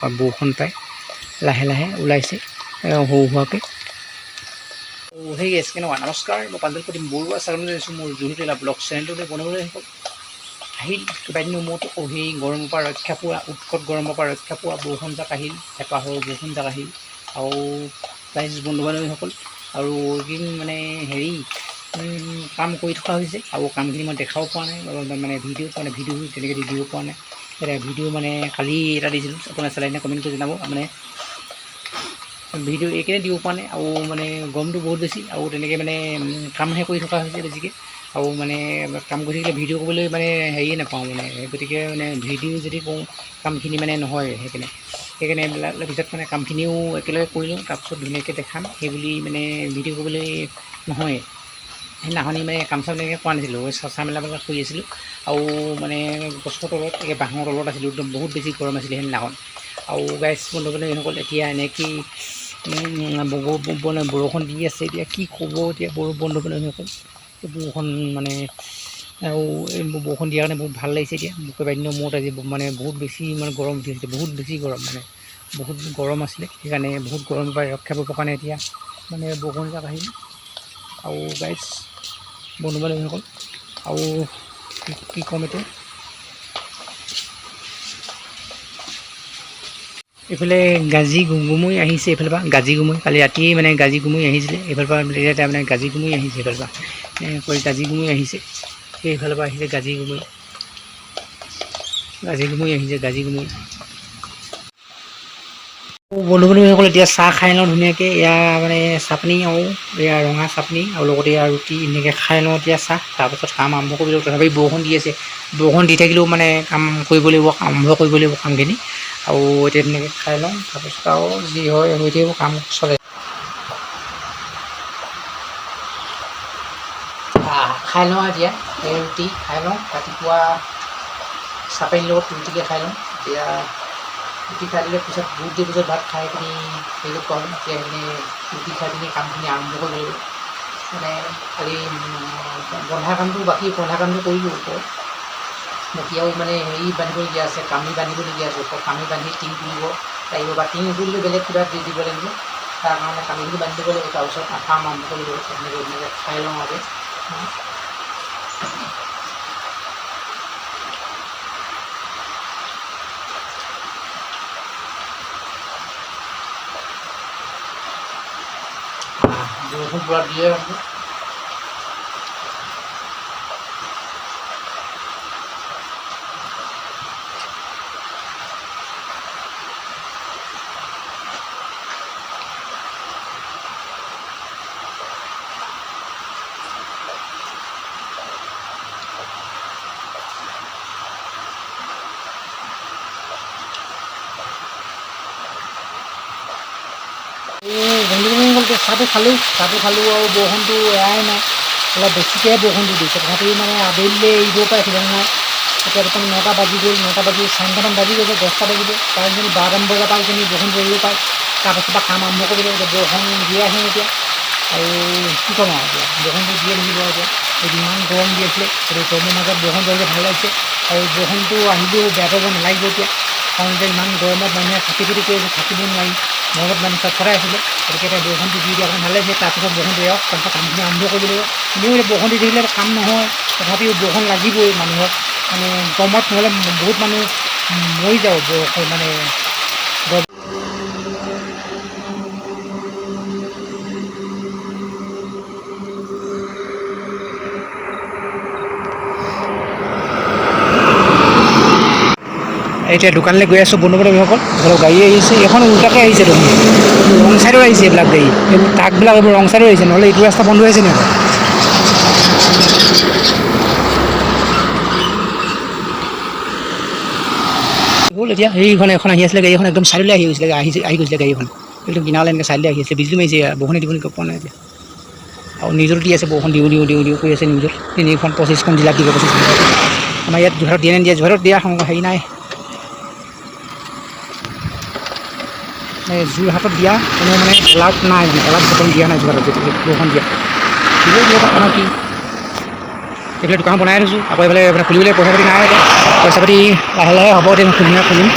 বৰষুণ পাই লাহে লাহে ওলাইছে সৰু সুৰাকৈ। সেই এছ কেনেকুৱা নমস্কাৰ মই পাঞ্জল প্ৰতিম বৰুৱা চাগৰ আহিছোঁ মোৰ জুনুটিলা ব্লগ চেনেলটোলৈ বনাবলৈ শেষ আহিল কেইবাদিনৰ মূৰত আকৌ সেই গৰমৰ পৰা ৰক্ষা পোৱা উৎকট গৰমৰ পৰা ৰক্ষা পোৱা বৰষুণ জাক আহিল হেঁপাহৰ বৰষুণ জাক আহিল। আৰু ৰাইজ বন্ধু বান্ধৱীসকল আৰু এইকেইদিন মানে হেৰি কাম কৰি থকা হৈছে। আৰু কামখিনি মই দেখাব পৰা নাই মানে ভিডিঅ' মানে ভিডিঅ' তেনেকৈ দি দিব পৰা নাই। এতিয়া ভিডিঅ' মানে কালি এটা দিছিলোঁ আপোনাৰ চালাই নে কমেণ্ট কৰি জনাব। মানে ভিডিঅ' এইকেইদিন দিব পৰা নাই আৰু মানে গৰমটো বহুত বেছি আৰু তেনেকৈ মানে কামহে কৰি থকা হৈছে বেছিকৈ। আৰু মানে কাম কৰি থাকিলে ভিডিঅ' কৰিবলৈ মানে হেৰিয়ে নাপাওঁ মানে গতিকে মানে ভিডিঅ' যদি কৰোঁ কামখিনি মানে নহয় সেইকাৰণে। সেইকাৰণে এইবিলাক পিছত মানে কামখিনিও একেলগে কৰি লওঁ তাৰপিছত ধুনীয়াকৈ দেখাম সেইবুলি মানে ভিডিঅ' কৰিবলৈ নহয়। সেইদিনাখনি মানে কাম চাম তেনেকৈ কৰা নাছিলোঁ চচা মেলাবিলাক কৰি আছিলোঁ। আৰু মানে গছৰ তলত এই বাঁহৰ তলত আছিলোঁ, একদম বহুত বেছি গৰম আছিলে সেইদিনাখন আৰু গাইছ বন্ধু বান্ধৱীসকল এতিয়া ব- মানে বৰষুণ দি আছে, এতিয়া কি ক'ব এতিয়া বড়ো বন্ধু বান্ধৱীসকল বৰষুণ মানে আৰু এই বৰষুণ দিয়াৰ কাৰণে বহুত ভালো লাগিছে এতিয়া। কেইবাদিনৰ মূৰত আজি মানে বহুত বেছি মানে গৰম উঠি আছে বহুত বেছি গৰম মানে বহুত গৰম আছিলে। সেইকাৰণে বহুত গৰমৰ পৰা ৰক্ষা পাবৰ কাৰণে এতিয়া মানে বৰষুণ এজাক আহিল। আৰু গাইছ বন্ধু বান্ধৱীসকল আৰু কি- ক'ম এতিয়া? এইফালে গাজি গুমৈ আহিছে এইফালৰ পৰা গাজি গুমৈ কালি ৰাতিয়ে মানে গাজি গুমৈ আহিছিলে এইফালৰ পৰা এতিয়া তাৰমানে গাজি গুমৈ আহিছে এইফালৰ পৰা। গাজি গুমৈ আহিছে সেইফালৰ পৰা আহিছে গাজি গুমৈ গাজি গুমৈ আহিছে গাজি গুমৈ বন্ধু বান্ধৱীসকল এতিয়া চাহ খাই লওঁ ধুনীয়াকৈ। এয়া মানে চাটনি আৰু এয়া ৰঙা চাটনি আৰু লগতে এয়া ৰুটি এনেকৈ খাই লওঁ এতিয়া চাহ। তাৰপাছত কাম আৰম্ভ কৰিব লাগিব। তথাপি বৰষুণ দি আছে। বৰষুণ দি থাকিলেও মানে কাম কৰিব লাগিব আৰম্ভ কৰিব লাগিব কামখিনি। আৰু এতিয়া তেনেকৈ খাই লওঁ। তাৰপিছত আৰু যি হয় হৈ থাকিব কাম চলে। খাই লওঁ এতিয়া। এই ৰুটি খাই লওঁ। ৰাতিপুৱা চাপাৰীৰ লগত ৰুটিকে খাই লওঁ। এতিয়া ৰুটি খাই দিলে পিছত বহুত দেৰি পিছত ভাত খাই পিনি খোৱা হয় এতিয়া সেইখিনি ৰুটি খাই পিনি কামখিনি আৰম্ভ কৰিব লাগিব মানে খালি বন্ধা কামটো বাকী বন্ধা কামটো কৰিলোঁ ওপৰত। এতিয়াও মানে হেৰি বান্ধিবলগীয়া আছে, কামি বান্ধিবলগীয়া আছে, ওপৰত কামি বান্ধি টিং তুলিব লাগিব বা টিং নুতুলিলেও বেলেগ কিবা দি দিব লাগিব। তাৰ কাৰণে কামিখিনি বান্ধি দিব লাগিব, তাৰপিছত কাম আৰম্ভ কৰিব লাগিব ধুনীয়াকৈ খাই লওঁ আগে do um Guardião. Yeah. এই চাহটো খালোঁ চাহটো খালোঁ আৰু বৰষুণটো এৰাই নাই। অলপ বেছিকৈ বৰষুণটো দিছে। তথাপিও মানে আবেলিলৈ এৰিব ঠিক নাই। এতিয়া বৰ্তমান নটা বাজি গ'ল। নটা বাজি চাৰিটামান বাজি গৈছে দহটা বাজিব। যদি বাৰটামান বজাৰ পৰা কিনি বৰষুণ পৰিব পাৰে তাৰপাছত পৰা কাম আৰম্ভ কৰিব এতিয়া বৰষুণ দিয়ে আহে এতিয়া। আৰু কি ক'ম আৰু এতিয়া? বৰষুণটো দিয়ে থাকিব এতিয়া। ইমান গৰম দি আছিলে। সেইটো গৰমৰ মাজত বৰষুণ পৰিলে ভালো লাগিছে। আৰু বৰষুণটো আহিলেও বেয়া পাব নালাগিব এতিয়া। কাৰণ এতিয়া ইমান গৰমত মানুহে থাকি ফুটি কৰি থাকিব নোৱাৰি। মনত মানে চব কৰাই আছিলে গতিকে এতিয়া বৰষুণটো দি দিয়া কাৰণে ভাল লাগিছে তাৰপিছত বৰষুণটো এৰক তাৰপিছত কামখিনি আৰম্ভ কৰিব লাগিব এনেও বৰষুণ দি থাকিলে কাম নহয় তথাপিও বৰষুণ লাগিবই মানুহক মানে গৰমত নহ'লে বহুত মানুহ মৰি যাব বৰষুণ মানে এতিয়া দোকানলৈ গৈ আছোঁ, বন্ধু বান্ধৱীসকল। এইফালে গাড়ী আহিছে, এইখন উল্টাকৈ আহিছে দেখোন। ৰং চাইডৰ আহিছে এইবিলাক গাড়ী। এইবোৰ ট্ৰাকবিলাক এইবোৰ ৰং চাইডৰ আহিছে, নহ'লে এইটো ৰাস্তা বন্ধ হৈ আছে নেকি হ'ল এতিয়া সেইখন এখন আহি আছিলে গাড়ী এখন একদম চাইডলৈ আহি গৈছিলে, আহি আহি গৈছিলে গাড়ীখন। একদম কিনাৰলৈ এনেকৈ চাইডলৈ আহি আছিলে বিজুলী মাৰিছে, বৰষুণে দিব নেকি পোৱা নাই এতিয়া। আৰু নিউজতো দি আছে, বৰষুণ দিওঁ দিওঁ দিওঁ দিওঁ কৰি আছে নিউজত। তিনিখন পঁচিছখন জিলাত দিব, পঁচিছখন আমাৰ ইয়াত যোৰহাটত দিয়ে নিদিয়ে? যোৰহাটত দিয়া হেৰি নাই। যোৰহাটত দিয়া কোনো মানে এলাৰ্ট নাই মানে এলাৰ্ট বটল দিয়া নাই যোৰহাটত যেতিয়া বৰষুণ দিয়া। দিলেও দিয়ে তাত কি এইফালে দোকান বনাই থৈছোঁ আকৌ এইফালে মানে খুলিবলৈ পইচা পাতি নাই এতিয়া পইচা পাতি লাহে লাহে হ'ব এতিয়া ধুনীয়া খুলিম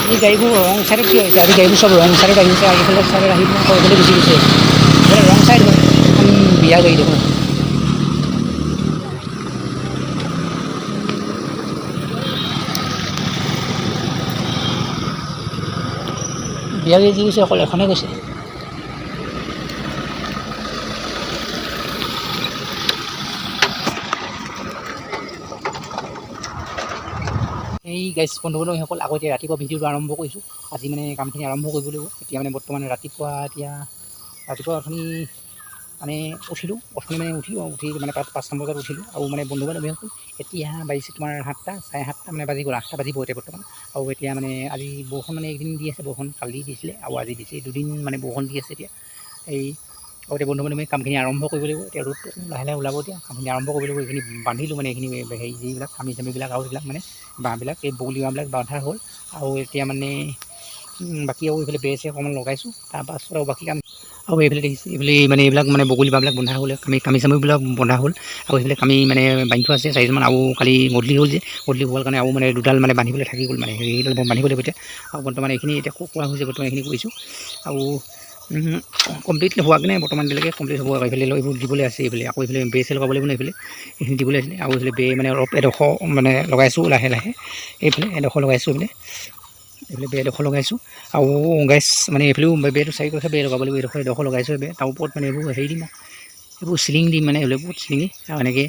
আজি গাড়ীবোৰ ৰং চাইডত কি হৈছে আজি গাড়ীবোৰ চব ৰং চাইডত আহিছে আজিফালে চাইডত আহি পেলাই গুচি গৈছে। ৰং চাইড হয় এখন বিয়া বিয়া যি গৈছে অকল এখনে গৈছে। এই গাইজ বন্ধু বান্ধৱীসকল আকৌ এতিয়া ৰাতিপুৱা ভিডিঅ'টো আৰম্ভ কৰিছোঁ। আজি মানে কামখিনি আৰম্ভ কৰিব লাগিব। এতিয়া মানে বৰ্তমান ৰাতিপুৱা, এতিয়া ৰাতিপুৱা অথনি মানে উঠিলোঁ অথনি মানে উঠি উঠি মানে পাঁচটামান বজাত উঠিলোঁ। আৰু মানে বন্ধু বান্ধৱী হ'ল এতিয়া বাজিছে তোমাৰ সাতটা, চাৰে সাতটা মানে বাজি গ'ল, আঠটা বাজিব এতিয়া বৰ্তমান। আৰু এতিয়া মানে আজি বৰষুণ মানে এইকেইদিন দি আছে, বৰষুণ কালি দিছিলে, আৰু আজি দিছে, দুদিন মানে বৰষুণ দি আছে এতিয়া। এই, আৰু এতিয়া বন্ধু বান্ধৱী কামখিনি আৰম্ভ কৰিব লাগিব, এতিয়া ৰ'দ লাহে লাহে ওলাব এতিয়া, কামখিনি আৰম্ভ কৰিব লাগিব, এইখিনি বান্ধিলোঁ মানে এইখিনি হেৰি যিবিলাক কামি চামিবিলাক আৰু এইবিলাক মানে বাঁহবিলাক, এই বগলী বাঁহবিলাক বান্ধা হ'ল। আৰু এতিয়া মানে বাকী আৰু এইফালে বেৰ চেৰ অকণমান লগাইছোঁ, তাৰপাছত আৰু বাকী কাম আৰু এইফালে দেখিছে এইফালে মানে এইবিলাক মানে বগলী বাঁহবিলাক বন্ধা হ'ল কামি কামি চামিবিলাক বন্ধা হ'ল। আৰু এইফালে কামি মানে বান্ধি থোৱা আছে চাৰিজনমান। আৰু কালি গধূলি হ'ল যে গধূলি হোৱাৰ কাৰণে আৰু মানে দুডাল মানে বান্ধিবলৈ থাকি গ'ল মানে সেইডাল বান্ধিব লাগিব এতিয়া। আৰু বৰ্তমান এইখিনি এতিয়া কৰা হৈছে বৰ্তমান এইখিনি কৰিছোঁ। আৰু কমপ্লিট হোৱাকৈ নাই বৰ্তমান এতিয়ালৈকে কমপ্লিট হ'ব। এইফালে এইবোৰ দিবলৈ আছে এইফালে। আকৌ এইফালে বেৰ চেৰ লগাব লাগিব এইফালে এইখিনি দিবলৈ আছিলে আৰু এইফালে বেৰ মানে অলপ এডোখৰ মানে লগাইছোঁ লাহে লাহে। এইফালে এডোখৰ লগাইছোঁ এইফালে। এইফালে বেৰ এডোখৰ লগাইছোঁ। আৰু গাইছ মানে এইফালেও বেৰটো চাৰি কাষে বেৰ লগাব লাগিব এডোখৰ এডোখৰ লগাইছোঁ বেৰ। তাৰ ওপৰত মানে এইবোৰ হেৰি দিম এইবোৰ চিলিং দিম মানে এইফালে বহুত চিলিঙি। আৰু এনেকৈ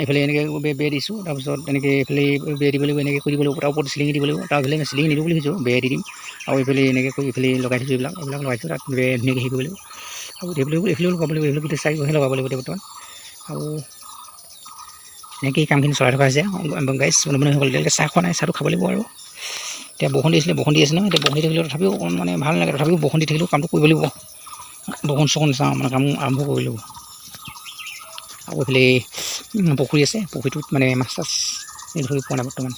এইফালে এনেকৈ বেৰ দিছোঁ। তাৰপিছত এনেকৈ এইফালে বেৰ দিব লাগিব এনেকৈ কৰি দিব লাগিব। তাৰ ওপৰত চিলিঙি দিব লাগিব। তাৰ এইফালে চিলিঙি নিদিওঁ বুলি ভাবিছোঁ। বেৰ দি দিম। আৰু এইফালে এনেকৈ কৰি এইফালে লগাই থৈছোঁ এইবিলাক। এইবিলাক লগাইছোঁ তাত বেৰ ধুনীয়াকৈ কৰিব লাগিব। আৰু এইফালে এইফালেও লগাব লাগিব। এইফালে গোটেই চাৰি কাষে লগাব লাগিব বৰ্তমান। আৰু এনেকৈ কামখিনি চলাই থকা হৈছে। গাইছ বন্ধুসকল এতিয়ালৈকে চাহ খোৱা নাই। চাহটো খাব লাগিব আৰু। এতিয়া বৰষুণ দি আছিলে বৰষুণ দি আছে ন এতিয়া বৰষুণ দি থাকিলেও তথাপিও অকণ মানে ভাল নালাগে তথাপিও বৰষুণ দি থাকিলেও কামটো কৰিব লাগিব। বৰষুণ চৰষুণ চাওঁ মানে কাম আৰম্ভ কৰিব লাগিব। আৰু এইফালে পুখুৰী আছে পুখুৰীটোত মানে মাছ চাছ ধৰি পোৱা নাই বৰ্তমান।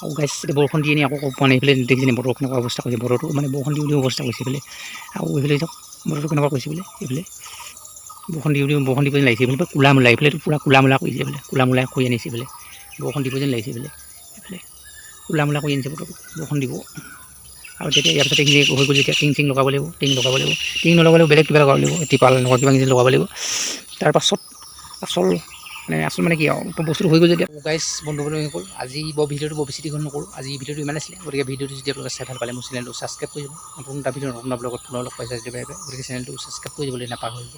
আৰু গাইছ এতিয়া বৰষুণ দি নি আকৌ পোৱা নাই এইফালে দেখিছেনে বতৰ কেনেকুৱা অৱস্থা কৰিছে বতৰটো মানে বৰষুণ দিওঁ দিওঁ অৱস্থা কৰিছে এইফালে। আৰু এইফালে চাওক বতৰটো কেনেকুৱা কৰিছে বোলে এইফালে। বৰষুণ দিওঁ দিওঁ বৰষুণ দিব যেন লাগিছে এইফালে কোলা মোলা এইফালেতো পূৰা কোলা মোলা কৰিছে এইফালে কোলা মোলা কৰি আনিছে এইফালে। বৰষুণ দিব যেন লাগিছে এইফালে। কোলা মোলা কৰি আনিছে বৰষুণ দিব। আৰু তেতিয়া ইয়াৰ পিছত এইখিনি হৈ গ'ল যেতিয়া, টিং চিং লগাব লাগিব, টিং লগাব লাগিব। টিং নলগালেও বেলেগ কিবা লগাব লাগিব, টিপাল এনেকুৱা কিবা কিবি লগাব লাগিব। তাৰপাছত আচল মানে আচল মানে কি আৰু বস্তুটো হৈ গ'ল যেতিয়া। গাইছ বন্ধু বান্ধৱীসকল আজি বৰ ভিডিঅ'টো, বৰ বেছি দীঘল নকৰোঁ। আজি ভিডিঅ'টো ইমান আছিলে, গতিকে ভিডিঅ'টো যদি আপোনালোকে চাই ভালো পালে মোৰ চেনেলটো ছাবস্ক্ৰাইব কৰি দিব। নতুন এটা ভিডিঅ' নতুন ব্লগত পুনৰ লগ পাইছে যদি গতিকে চেনেলটো ছাবস্ক্ৰাইব কৰি দিবলৈ নাপাহৰিব।